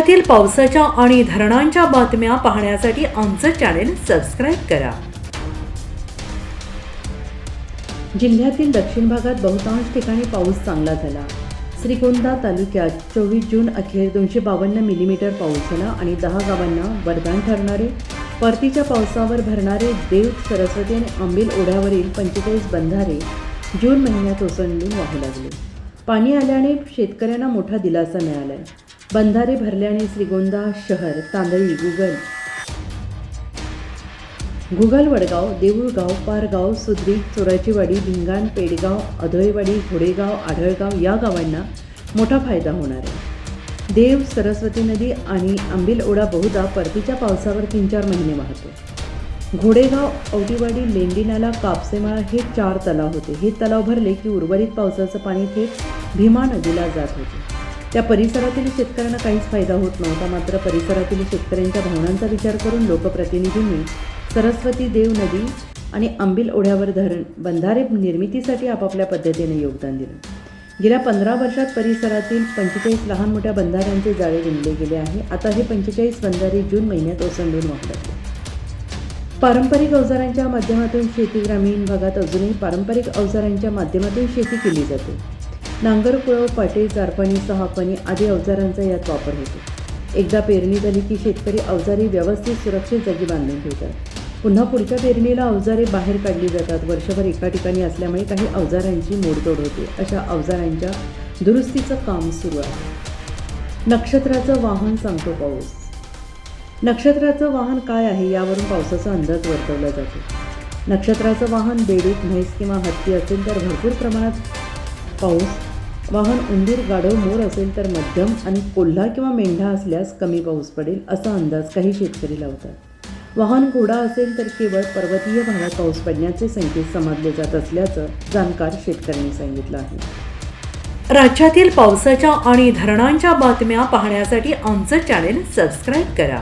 राज्यातील पावसाच्या आणि धरणांच्या बातम्या पाहण्यासाठी आमचं चॅनेल सबस्क्राईब करा. जिल्ह्यातील दक्षिण भागात बहुतांश ठिकाणी पाऊस चांगला झाला. श्रीगोंदा तालुक्यात चोवीस जून अखेर दोनशे बावन्न मिलीमीटर पाऊस झाला आणि दहा गावांना वरदान ठरणारे परतीच्या पावसावर भरणारे देव सरस्वती आणि आंबील ओढ्यावरील पंचेचाळीस बंधारे जून महिन्यात ओसंडून वाहू लागले. पाणी आल्याने शेतकऱ्यांना मोठा दिलासा मिळाला आहे बंधारे भरल्याने श्रीगोंदा शहर तांदळी गुगल. गुगल वडगाव देऊळगाव पारगाव सुद्री चोराचीवाडी भिंगाण पेडगाव अधोळेवाडी घोडेगाव आढळगाव या गावांना मोठा फायदा होणार आहे. देव सरस्वती नदी आणि आंबील ओढा बहुधा परतीच्या पावसावर तीन चार महिने वाहतो. घोडेगाव औटीवाडी लेंडीनाला कापसेमाळा हे चार तलाव होते. हे तलाव भरले की उर्वरित पावसाचं पाणी थेट भीमा नदीला जात होते. त्या परिसरातील शेतकऱ्यांना काहीच फायदा होत नव्हता. मात्र परिसरातील शेतकऱ्यांच्या भावनांचा विचार करून लोकप्रतिनिधींनी सरस्वती देव नदी आणि आंबील ओढ्यावर धरण बंधारे निर्मितीसाठी आपापल्या पद्धतीने योगदान दिलं. गेल्या पंधरा वर्षात परिसरातील पंचेचाळीस लहान मोठ्या बंधाऱ्यांचे जाळे विणले गेले आहे. आता हे पंचेचाळीस बंधारे जून महिन्यात ओसंडून वाहू पारंपरिक अवजारांच्या माध्यमातून शेती ग्रामीण भागात अजूनही पारंपरिक अवजारांच्या माध्यमातून शेती केली जाते. नांगर पाटे चारपाणी सहापाणी आदी अवजारांचा यात वापर होतो. एकदा पेरणी झाली की शेतकरी अवजारे व्यवस्थित सुरक्षित जागी बांधून ठेवतात. पुन्हा पुढच्या पेरणीला अवजारे बाहेर काढली जातात. वर्षभर एका ठिकाणी असल्यामुळे काही अवजारांची मोडतोड होते. अशा अवजारांच्या दुरुस्तीचं काम सुरू आहे. नक्षत्राचं वाहन सांगतो पाऊस. नक्षत्राचं वाहन काय आहे यावरून पावसाचा अंदाज वर्तवला जातो. नक्षत्राचं वाहन बेडूक म्हैस किंवा हत्ती असेल तर भरपूर प्रमाणात पाऊस वाहन उंदीर गाढव मोर असेल तर मध्यम आणि कोल्हा किंवा मेंढा असल्यास कमी पाऊस पडेल असा अंदाज काही शेतकरी लावतात वाहन घोडा असेल तर केवळ पर्वतीय भागात पाऊस पडण्याचे संकेत समजले जात असल्याचं जाणकार शेतकऱ्यांनी सांगितलं आहे. राज्यातील पावसाच्या आणि धरणांच्या बातम्या पाहण्यासाठी आमचं चॅनेल सबस्क्राईब करा.